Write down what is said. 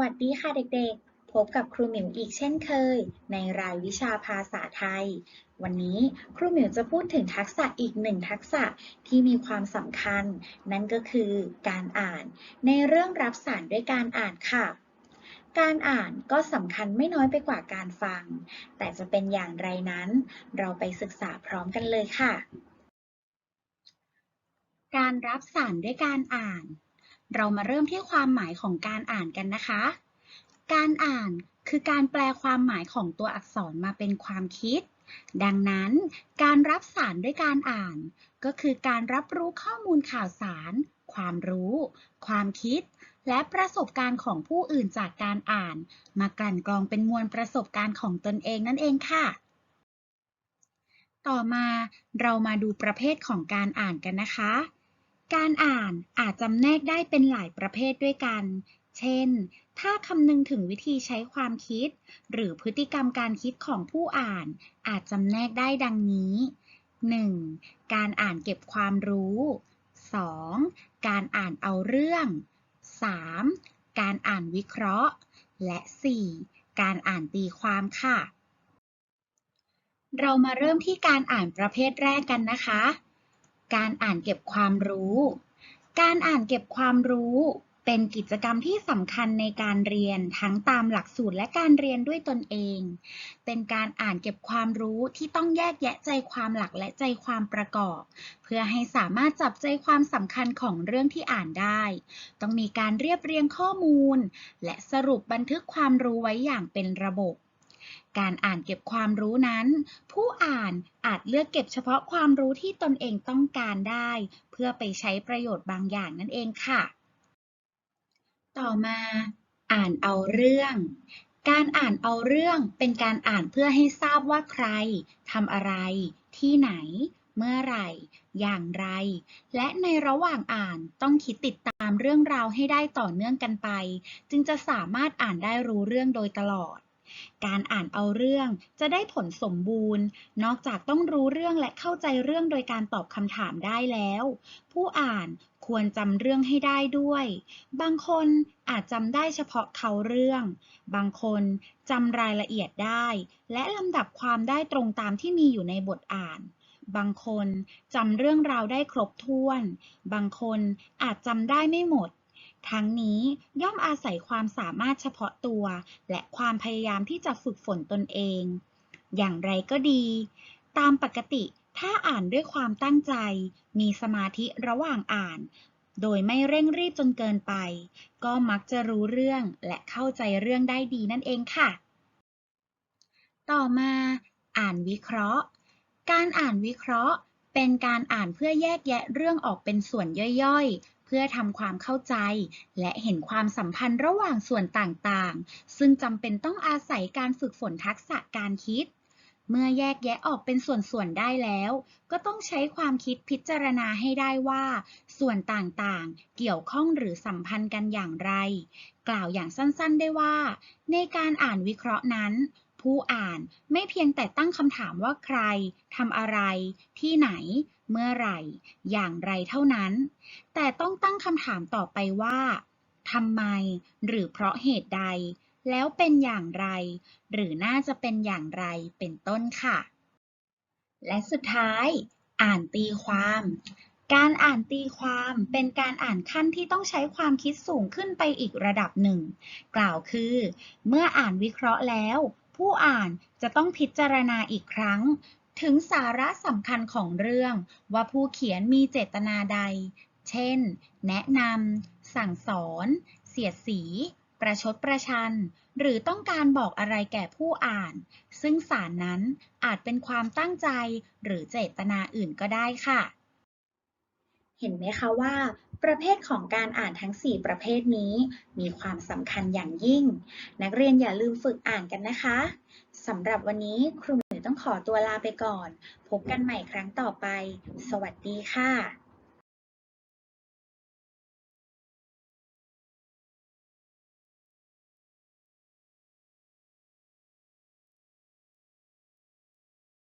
สวัสดีค่ะเด็กๆ พบกับครูหมิวอีกเช่นเคย ในรายวิชาภาษาไทย วันนี้ครูหมิวจะพูดถึงทักษะอีกหนึ่งทักษะที่มีความสำคัญ นั่นก็คือการอ่าน ในเรื่องรับสารด้วยการอ่านค่ะ การอ่านก็สำคัญไม่น้อยไปกว่าการฟัง แต่จะเป็นอย่างไรนั้น เราไปศึกษาพร้อมกันเลยค่ะ การรับสารด้วยการอ่าน เรามาเริ่มที่ความหมายของการอ่านกันนะคะ การอ่านคือการแปลความหมายของตัวอักษรมาเป็นความคิด ดังนั้น การรับสารด้วยการอ่าน ก็คือการรับรู้ข้อมูลข่าวสาร ความรู้ ความคิด และประสบการณ์ของผู้อื่นจากการอ่าน มากลั่นกรองเป็นมวลประสบการณ์ของตนเองนั่นเองค่ะ ต่อมาเรามาดูประเภทของการอ่านกันนะคะ การอ่านอาจจำแนกได้เป็นหลายประเภทด้วยกัน เช่น ถ้าคำนึงถึงวิธีใช้ความคิด หรือพฤติกรรมการคิดของผู้อ่าน อาจจำแนกได้ดังนี้ 1. การอ่านเก็บความรู้ 2. การอ่านเอาเรื่อง 3. การอ่านวิเคราะห์ และ 4. การอ่านตีความค่ะ เรามาเริ่มที่การอ่านประเภทแรกกันนะคะ การอ่านเก็บความรู้ การอ่านเก็บความรู้ เป็นกิจกรรมที่สำคัญในการเรียนทั้งตามหลักสูตรและการเรียนด้วยตนเอง เป็นการอ่านเก็บความรู้ที่ต้องแยกแยะใจความหลักและใจความประกอบ เพื่อให้สามารถจับใจความสำคัญของเรื่องที่อ่านได้ ต้องมีการเรียบเรียงข้อมูล และสรุปบันทึกความรู้ไว้อย่างเป็นระบบ การอ่านเก็บความรู้นั้น ผู้อ่านอาจเลือกเก็บเฉพาะความรู้ที่ตนเองต้องการได้ เพื่อไปใช้ประโยชน์บางอย่างนั่นเองค่ะ ต่อมา อ่านเอาเรื่องการอ่านเอาเรื่องเป็นการอ่านเพื่อให้ทราบว่าใครทำอะไร ที่ไหน เมื่อไหร่ อย่างไร และในระหว่างอ่านต้องคิดติดตามเรื่องราวให้ได้ต่อเนื่องกันไป จึงจะสามารถอ่านได้รู้เรื่องโดยตลอด การอ่านเอาเรื่องจะได้ผลสมบูรณ์ นอกจากต้องรู้เรื่องและเข้าใจเรื่องโดยการตอบคำถามได้แล้ว ผู้อ่านควรจำเรื่องให้ได้ด้วย บางคนอาจจำได้เฉพาะเขาเรื่อง บางคนจำรายละเอียดได้ และลำดับความได้ตรงตามที่มีอยู่ในบทอ่าน บางคนจำเรื่องราวได้ครบถ้วน บางคนอาจจำได้ไม่หมด ทั้งนี้ย่อมอาศัยความสามารถเฉพาะตัว และความพยายามที่จะฝึกฝนตนเอง อย่างไรก็ดี ตามปกติถ้าอ่านด้วยความตั้งใจ มีสมาธิระหว่างอ่าน โดยไม่เร่งรีบจนเกินไป ก็มักจะรู้เรื่องและเข้าใจเรื่องได้ดีนั่นเองค่ะ ต่อมา อ่านวิเคราะห์ การอ่านวิเคราะห์เป็นการอ่านเพื่อแยกแยะเรื่องออกเป็นส่วนย่อย เพื่อทำความเข้าใจ และเห็นความสัมพันธ์ระหว่างส่วนต่างๆ ซึ่งจำเป็นต้องอาศัยการฝึกฝนทักษะการคิด เมื่อแยกแยะออกเป็นส่วนๆ ได้แล้ว ก็ต้องใช้ความคิดพิจารณาให้ได้ว่า ส่วนต่างๆ เกี่ยวข้องหรือสัมพันธ์กันอย่างไร กล่าวอย่างสั้นๆ ได้ว่า ในการอ่านวิเคราะห์นั้น ผู้อ่านไม่เพียงแต่ตั้งคำถามว่าใครทำอะไร ที่ไหน เมื่อไหร่ อย่างไรเท่านั้น แต่ต้องตั้งคำถามต่อไปว่าทำไม หรือเพราะเหตุใด แล้วเป็นอย่างไร หรือน่าจะเป็นอย่างไรเป็นต้นค่ะ และสุดท้าย อ่านตีความ การอ่านตีความเป็นการอ่านขั้นที่ต้องใช้ความคิดสูงขึ้นไปอีกระดับหนึ่ง กล่าวคือ เมื่ออ่านวิเคราะห์แล้ว ผู้อ่านจะต้องพิจารณาอีกครั้ง ถึงสาระสำคัญของเรื่องว่าผู้เขียนมีเจตนาใด เช่น แนะนำ สั่งสอน เสียดสี ประชดประชัน หรือต้องการบอกอะไรแก่ผู้อ่าน ซึ่งสารนั้นอาจเป็นความตั้งใจหรือเจตนาอื่นก็ได้ค่ะ เห็นไหมคะว่า ประเภทของการอ่านทั้ง 4 ประเภทนี้ มีความสำคัญอย่างยิ่ง นักเรียนอย่าลืมฝึกอ่านกันนะคะสำหรับวันนี้ครูหนูต้องขอตัวลาไปก่อน พบกันใหม่ครั้งต่อไป สวัสดีค่ะ